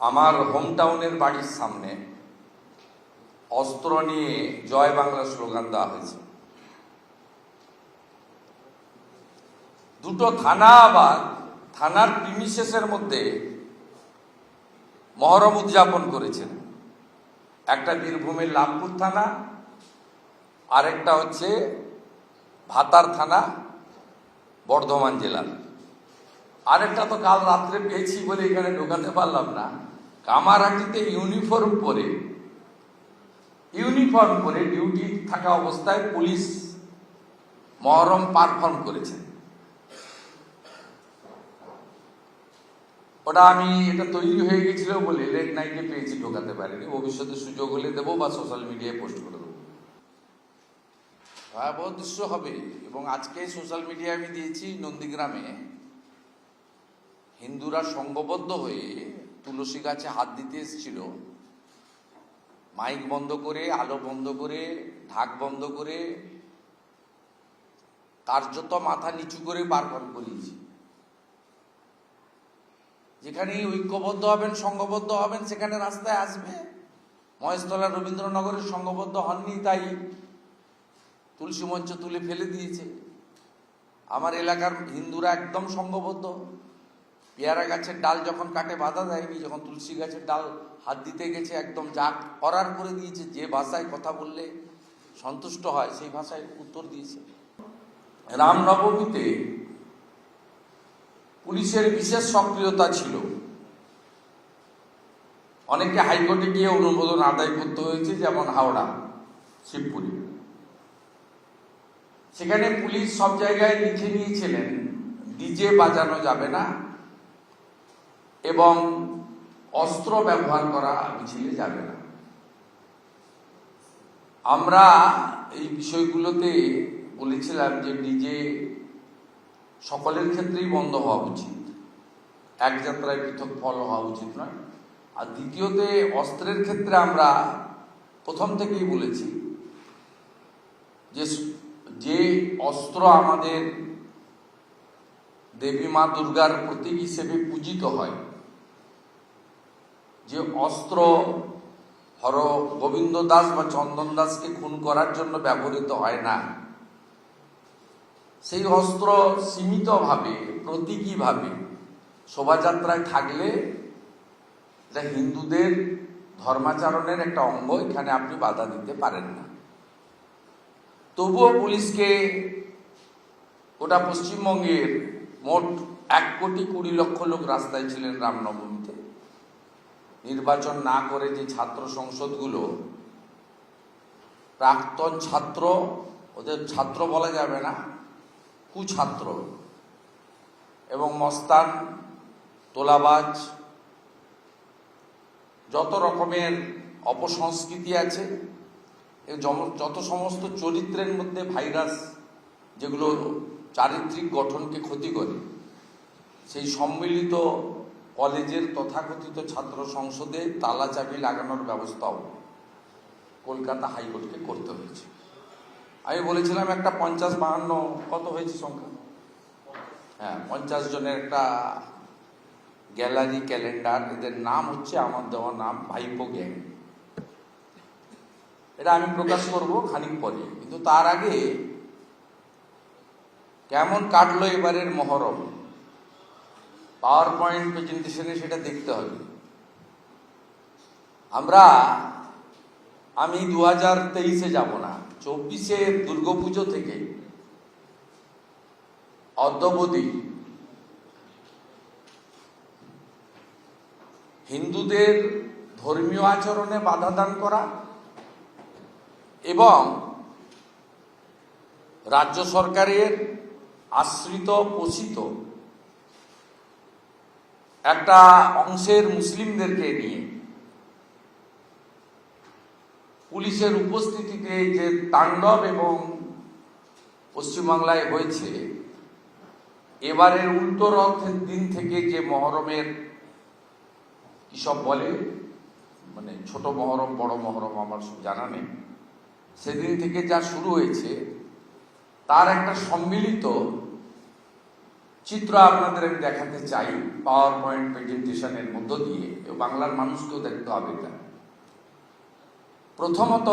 আমার হোম টাউনের বাড়ির সামনে অস্ত্র নিয়ে জয় বাংলা স্লোগান দেওয়া হয়েছে। দুটো থানা আবার থানার প্রিমিসেসের মধ্যে মহরম উদযাপন করেছেন একটা বীরভূমের লাভপুর থানা, আরেকটা হচ্ছে ভাতার থানা, বর্ধমান জেলার। আরেকটা তো কাল রাত্রে পেয়েছি বলে এখানে ঢোকাতে পারলাম না। কামারহাটিতে ইউনিফর্ম পরে ইউনিফর্ম পরে ডিউটি থাকা অবস্থায় পুলিশ মহরম পারফর্ম করেছে। ওটা আমি, এটা তৈরি হয়ে গেছিল বলে লেট নাইটে পেয়েছি, ঢোকাতে পারিনি। ভবিষ্যতে সুযোগ হলে দেবো বা সোশ্যাল মিডিয়ায় পোস্ট করে দেবো। ভয়াবহ দৃশ্য হবে। এবং আজকে সোশ্যাল মিডিয়ায় আমি দিয়েছি নন্দীগ্রামে হিন্দুরা সংঘবদ্ধ হয়ে তুলসী গাছে হাত দিতে এসেছিল। মাইক বন্ধ করে, আলো বন্ধ করে, ঢাক বন্ধ করে, কার্যত মাথা নিচু করে বারবার করিয়েছি। যেখানে ঐক্যবদ্ধ হবেন, সংঘবদ্ধ হবেন, সেখানে রাস্তায় আসবে। মহেশতলা রবীন্দ্রনগরের সংঘবদ্ধ হননি, তাই তুলসী মঞ্চ তুলে ফেলে দিয়েছে। আমার এলাকার হিন্দুরা একদম সংঘবদ্ধ। পেয়ারা গাছের ডাল যখন কাটে বাধা দেয়নি, যখন তুলসী গাছের ডাল হাত দিতে গেছে, একদম যা করার করে দিয়েছে, যে ভাষায় কথা বললে সন্তুষ্ট হয়, সেই ভাষায় উত্তর দিয়েছে। রামনবমীতে পুলিশের বিশেষ সক্রিয়তা ছিল। অনেকে হাইকোর্টে গিয়ে অনুমোদন আদায় করতে হয়েছে, যেমন হাওড়া, শিবপুরে। সেখানে পুলিশ সব জায়গায় লিখে নিয়েছিলেন, ডিজে বাজানো যাবে না। এবং অস্ত্র ব্যবহার করা মিছিলে যাবে না। আমরা এই বিষয়গুলোতে বলেছিলাম যে ডিজে সকলের ক্ষেত্রেই বন্ধ হওয়া উচিত। এক যাত্রায় পৃথক ফল হওয়া উচিত নয়। আর দ্বিতীয়তে, অস্ত্রের ক্ষেত্রে আমরা প্রথম থেকেই বলেছি যে যে অস্ত্র আমাদের দেবী মা দুর্গার প্রতীক হিসেবে পূজিত হয়। যে অস্ত্র হর গোবিন্দ দাস বা চন্দন দাসকে খুন করার জন্য ব্যবহৃত হয় না। সেই অস্ত্র সীমিতভাবে, প্রতীকীভাবে শোভাযাত্রায় থাকলে এটা হিন্দুদের ধর্মাচরণের একটা অঙ্গ, এখানে আপনি বাধা দিতে পারেন না। তবুও পুলিশকে ওটা পশ্চিমবঙ্গের মোট এক কোটি কুড়ি লক্ষ লোক রাস্তায় ছিলেন রামনবমীতে। নির্বাচন না করে যে ছাত্র সংসদগুলো, প্রাক্তন ছাত্র, ওদের ছাত্র বলা যাবে না, কুছাত্র। এবং মস্তান, তোলাবাজ, যত রকমের অপসংস্কৃতি আছে যত সমস্ত চরিত্রের মধ্যে ভাইরাস যেগুলো চারিত্রিক গঠনকে ক্ষতি করে। সেই সম্মিলিত কলেজের তথাকথিত ছাত্র সংসদে তালা চাবি লাগানোর ব্যবস্থাও কলকাতা হাইকোর্টকে করতে হয়েছে। আমি বলেছিলাম একটা পঞ্চাশ বাহান্ন, কত হয়েছে সংখ্যা? হ্যাঁ পঞ্চাশ জনের একটা গ্যালারি, ক্যালেন্ডার, এদের নাম হচ্ছে আমার দেওয়া নাম ভাইপো গ্যাং। এটা আমি প্রকাশ করব খানিক পরে, কিন্তু তার আগে কেমন কাটলো এবারের মহরম? পাওয়ার পয়েন্ট প্রেজেন্টেশনে সেটা দেখতে হবে। আমরা, আমি দু হাজার তেইশে যাব না, চব্বিশে দুর্গাপুজো থেকে। অদ্যবধি হিন্দুদের ধর্মীয় আচরণে বাধা দান করা এবং রাজ্য সরকারের আশ্রিত পোষিত একটা অংশের মুসলিমদেরকে নিয়ে। পুলিশের উপস্থিতিতে যে তাণ্ডব এবং পশ্চিমবাংলায় হয়েছে, এবারের উল্টো রথের দিন থেকে যে মহরমের, কি সব বলে? মানে ছোট মহরম, বড় মহরম আমার সব জানা নেই। সেদিন থেকে যা শুরু হয়েছে তার একটা সম্মিলিত চিত্র আপনাদের আমি দেখাতে চাই পাওয়ার পয়েন্ট প্রেজেন্টেশনের মধ্য দিয়ে। বাংলার মানুষকেও দেখতে হবে এটা। প্রথমত